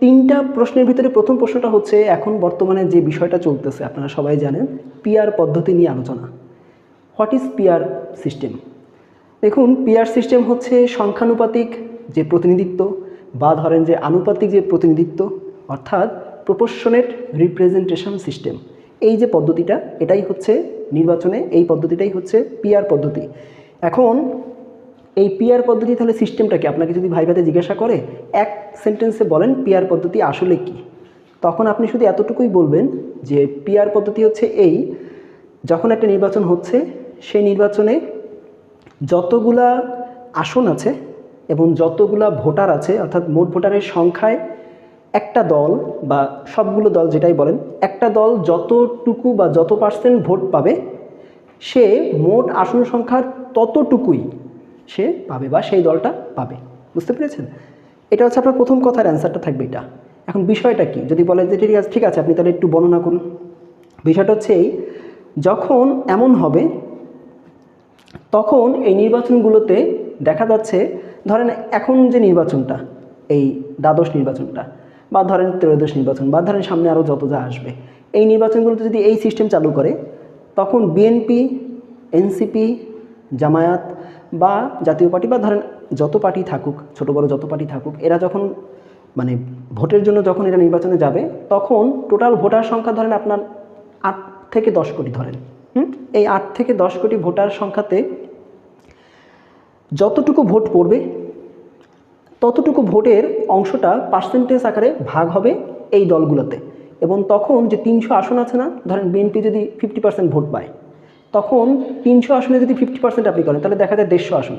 তিনটা প্রশ্নের ভিতরে প্রথম প্রশ্নটা হচ্ছে, এখন বর্তমানে যে বিষয়টা চলতেছে, আপনারা সবাই জানেন, পিআর পদ্ধতি নিয়ে আলোচনা। হোয়াট ইজ পিআর সিস্টেম দেখুন, পিআর সিস্টেম হচ্ছে সংখ্যানুপাতিক যে প্রতিনিধিত্ব বা ধরেন যে আনুপাতিক যে প্রতিনিধিত্ব, অর্থাৎ প্রপোর্শনেট রিপ্রেজেন্টেশন সিস্টেম এই যে পদ্ধতিটা, এটাই হচ্ছে নির্বাচনে, এই পদ্ধতিটাই হচ্ছে পিআর পদ্ধতি। এখন এই পিআর পদ্ধতি তাহলে সিস্টেমটা কি? আপনাকে যদি ভাই ভাইভাতে জিজ্ঞাসা করে, এক সেন্টেন্সে বলেন পিআর পদ্ধতি আসলে কি? তখন আপনি শুধু এতটুকুই বলবেন যে পিআর পদ্ধতি হচ্ছে এই, যখন একটা নির্বাচন হচ্ছে, সেই নির্বাচনে যতগুলা আসন আছে এবং যতগুলা ভোটার আছে, অর্থাৎ মোট ভোটারের সংখ্যায় একটা দল বা সবগুলো দল যেটাই বলেন, একটা দল যতটুকু বা যত পার্সেন্ট ভোট পাবে, সে মোট আসন সংখ্যার ততটুকুই সে পাবে বা সেই দলটা পাবে। বুঝতে পেরেছেন? এটা হচ্ছে আপনার প্রথম কথার অ্যান্সারটা থাকবে এটা। এখন বিষয়টা কি? যদি বলেন যে, ঠিক আছে ঠিক আছে, আপনি তাহলে একটু বর্ণনা করুন। বিষয়টা হচ্ছে এই, যখন এমন হবে, তখন এই নির্বাচনগুলোতে দেখা যাচ্ছে, ধরেন এখন যে নির্বাচনটা, এই দ্বাদশ নির্বাচনটা, বা ধরেন ত্রয়োদশ নির্বাচন, বা ধরেন সামনে আরও যত যা আসবে, এই নির্বাচনগুলোতে যদি এই সিস্টেম চালু করে, তখন বিএনপি এনসিপি জামায়াত বা জাতীয় পার্টি বা ধরেন যত পার্টি থাকুক, ছোট বড় যত পার্টি থাকুক, এরা যখন মানে ভোটের জন্য যখন এরা নির্বাচনে যাবে, তখন টোটাল ভোটার সংখ্যা ধরেন আপনার আট থেকে দশ কোটি ধরেন। এই আট থেকে দশ কোটি ভোটার সংখ্যাতে যতটুকু ভোট পড়বে, ততটুকু ভোটের অংশটা পার্সেন্টেজ আকারে ভাগ হবে এই দলগুলোতে। এবং তখন যে তিনশো আসন আছে না, ধরেন বিএনপি যদি ফিফটি পার্সেন্ট ভোট পায় তখন তিনশো আসনে যদি ফিফটি পার্সেন্ট আপনি করেন, তাহলে দেখা যায় দেড়শো আসন।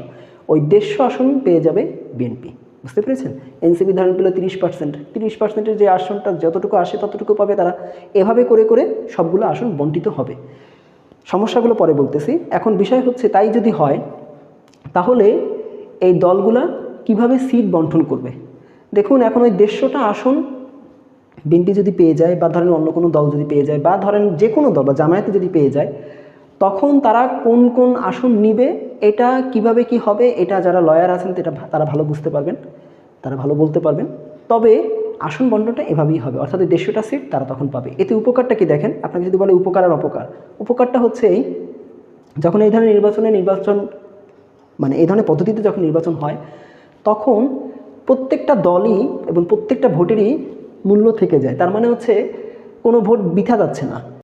ওই দেড়শো আসন পেয়ে যাবে বিএনপি বুঝতে পেরেছেন? এনসিপি ধরেন পেলে তিরিশ পার্সেন্ট তিরিশ পার্সেন্টের যে আসনটা যতটুকু আসে ততটুকু পাবে তারা। এভাবে করে করে সবগুলো আসন বন্টিত হবে। সমস্যাগুলো পরে বলতেছি। এখন বিষয় হচ্ছে তাই যদি হয়, তাহলে এই দলগুলা কীভাবে সিট বন্টন করবে? দেখুন, এখন ওই দেড়শোটা আসন বিএনপি যদি পেয়ে যায় বা ধরেন অন্য কোনো দল যদি পেয়ে যায় বা ধরেন যে কোনো দল বা জামায়াতে যদি পেয়ে যায় তখন তারা কোন কোন আসন নিবে, এটা কীভাবে কি হবে, এটা যারা লয়ার আছেন, এটা তারা ভালো বুঝতে পারবেন, তারা ভালো বলতে পারবেন। তবে আসন বন্টনটা এভাবেই হবে, অর্থাৎ দেড়শোটা সিট তারা তখন পাবে। এতে উপকারটা কি দেখেন? আপনাকে যদি বলে উপকার আর অপকার। উপকারটা হচ্ছে এই, যখন এই ধরনের নির্বাচনে নির্বাচন মানে এই ধরনের পদ্ধতিতে যখন নির্বাচন হয়, তখন প্রত্যেকটা দলই এবং প্রত্যেকটা ভোটেরই মূল্য থেকে যায়। তার মানে হচ্ছে কোনো ভোট বৃথা যাচ্ছে না।